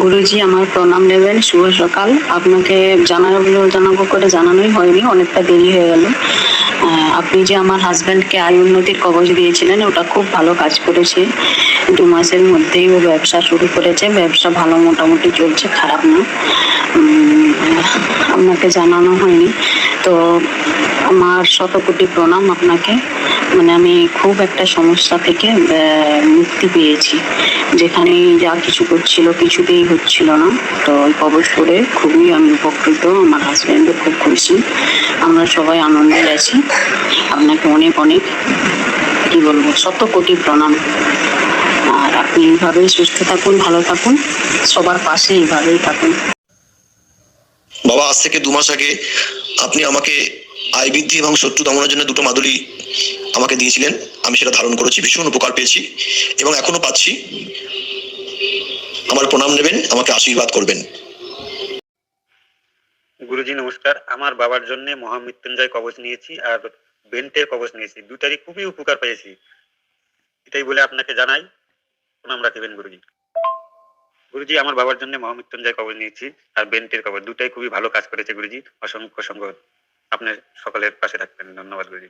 গুরুজি আমার প্রণাম নেবেন, শুভ সকাল। আপনাকে জানাব জানাব করে জানানোই হয়নি, অনেকটা দেরি হয়ে গেল। আপনি যে আমার হাজব্যান্ডকে আয় উন্নতির কবচ দিয়েছিলেন, ওটা খুব ভালো কাজ করেছে। দু মাসের মধ্যেই ও ব্যবসা শুরু করেছে, ব্যবসা ভালো মোটামুটি চলছে, খারাপ না। আপনাকে জানানো হয়নি। তো আমার শত কোটি প্রণাম আপনাকে। মানে আমি খুব একটা সমস্যা থেকে মুক্তি পেয়েছি। যেখানে যা কিছু করছিল কিছুতেই হচ্ছিল না। তো ওই কবচ করে খুবই আমি উপকৃত, আমার হাজব্যান্ডও খুব খুশি। আমরা সবাই আনন্দে আছি। আপনাকে অনেক অনেক, কি বলব শত কোটি প্রণাম। আর আপনি এইভাবেই সুস্থ থাকুন, ভালো থাকুন। সবার পাশে এইভাবেই থাকুন। বাবা, আজ থেকে দু মাস আগে আপনি আমাকে আয় বৃদ্ধি এবং শত্রু দমনের জন্য দুটো মাদুলি আমাকে দিয়েছিলেন, আমি সেটা ধারণ করেছি, ভীষণ উপকার পেয়েছি এবং এখনও পাচ্ছি। আমার প্রণাম নেবেন, আমাকে আশীর্বাদ করবেন। গুরুজি নমস্কার, আমার বাবার জন্য মহামৃত্যুঞ্জয় কবচ নিয়েছি আর বেন্টের কবচ নিয়েছি। দুটারই খুবই উপকার পেয়েছি। এটাই বলে আপনাকে জানাই। প্রণাম রাখবেন গুরুজি। গুরুজি, আমার বাবার জন্য মহামৃত্যুঞ্জয় কবচ নিয়েছি আর বেন্টের কবচ। দুটাই খুবই ভালো কাজ করেছে গুরুজি। অসংখ্য অসংখ্য আপনার সকলের পাশে থাকবেন। ধন্যবাদ গুরুজি।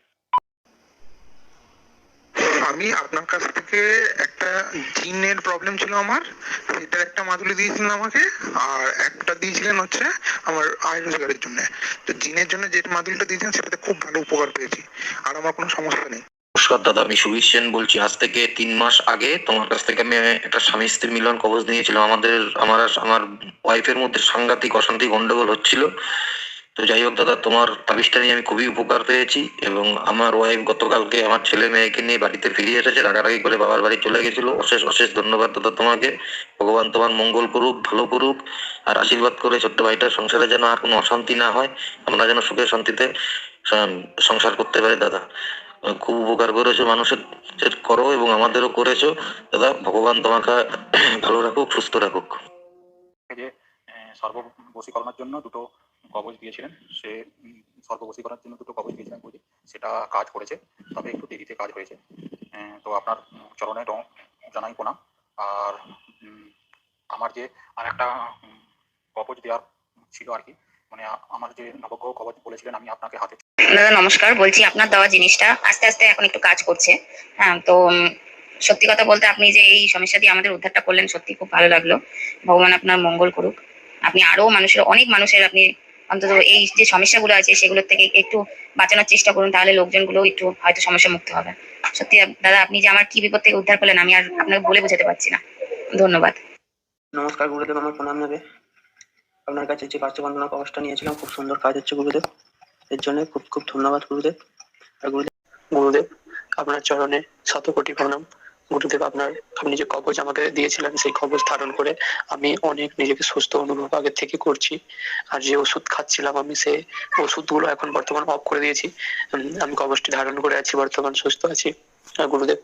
আমি আপনার কাছ থেকে একটা জিনের প্রবলেম ছিল আমার। সেটার একটা মাদুলি দিয়েছিলেন আমাকে, আর একটা দিয়েছিলেন হচ্ছে আমার আয় রোজগারের জন্য। তো জিনের জন্য যে মাদুলিটা দিয়েছিলেন সেটাতে খুব ভালো উপকার পেয়েছি, আর আমার কোনো সমস্যা নেই। নমস্কার দাদা, আমি সুবীর সেন বলছি। আজ থেকে তিন মাস আগে তোমার কাছ থেকে আমি একটা স্বামী স্ত্রী মিলন কবচ নিয়েছিলাম। আমাদের, আমার আমার ওয়াইফের মধ্যে সাংঘাতিক অশান্তি গন্ডগোল হচ্ছিল। তো যাই হোক দাদা, তোমার তাবিজটা নিয়ে আমি খুবই উপকার পেয়েছি এবং আমার ওয়াইফ গতকালকে আমার ছেলে মেয়েকে নিয়ে বাড়িতে ফিরে এসেছে, রাগারাগি করে বাবার বাড়ি চলে গেছিল। অশেষ অশেষ ধন্যবাদ দাদা তোমাকে। ভগবান তোমার মঙ্গল করুক, ভালো করুক আর আশীর্বাদ করে ছোট্ট ভাইটার সংসারে যেন আর কোনো অশান্তি না হয়, আমরা যেন সুখে শান্তিতে সংসার করতে পারি দাদা। খুব উপকার করেছ, মানুষের করো এবং আমাদেরও করেছ। দাদা, ভগবান তোমাকে ভালো রাখুক, সুস্থ রাখুক। সর্ববশীকরণের জন্য দুটো কবচ দিয়েছিলেন সে উম, সর্ববশীকরণের জন্য দুটো কবচ দিয়েছিলেন বলি সেটা কাজ করেছে তবে একটু দেরিতে কাজ হয়েছে। তো আপনার চরণে রং জানাই প্রণাম। আর আমার যে আর একটা কবচ দেওয়ার ছিল আর কি মানে আমার যে নবগ্রহ কবচ বলেছিলেন আমি আপনাকে হাতে দাদা নমস্কার। বলছি আপনার দেওয়া জিনিসটা আস্তে আস্তে এখন একটু কাজ করছে। হ্যাঁ তো সত্যি কথা বলতে আপনি যে এই সমস্যা দিয়ে আমাদের উদ্ধারটা করলেন সত্যি খুব ভালো লাগল। ভগবান আপনার মঙ্গল করুক। আপনি আরও মানুষের অনেক মানুষের আপনি অন্তত এই যে সমস্যাগুলো আছে, সেগুলোর থেকে একটু বাঁচানোর চেষ্টা করুন, তাহলে লোকজনগুলো একটু হয়তো সমস্যা মুক্ত হবে। সত্যি দাদা, আপনি যে আমার কি বিপদ থেকে উদ্ধার করলেন, আমি আর আপনাকে বলে বোঝাতে পারছি না। ধন্যবাদ। নমস্কার, গুরুদেব আমার প্রণাম নেবে। আপনার কাছে যে কার্যবন্দনা কবচটা নিয়েছিলাম, খুব সুন্দর কাজ হচ্ছে গুরুদেব। এর জন্য খুব খুব ধন্যবাদ, গুরুদেব। আর গুরুদেব গুরুদেব, আপনার চরণে শত কোটি প্রণাম। গুরুদেব আপনার, আপনি যে কবচ আমাকে দিয়েছিলেন, সেই কবচ ধারণ করে আমি অনেক নিজেকে সুস্থ অনুভব আগের থেকে করছি। আর যে ওষুধ খাচ্ছিলাম আমি সেই ওষুধগুলো এখন বর্তমান অফ করে দিয়েছি। আমি কবচটি ধারণ করে আছি, বর্তমান সুস্থ আছি। গুরুদেব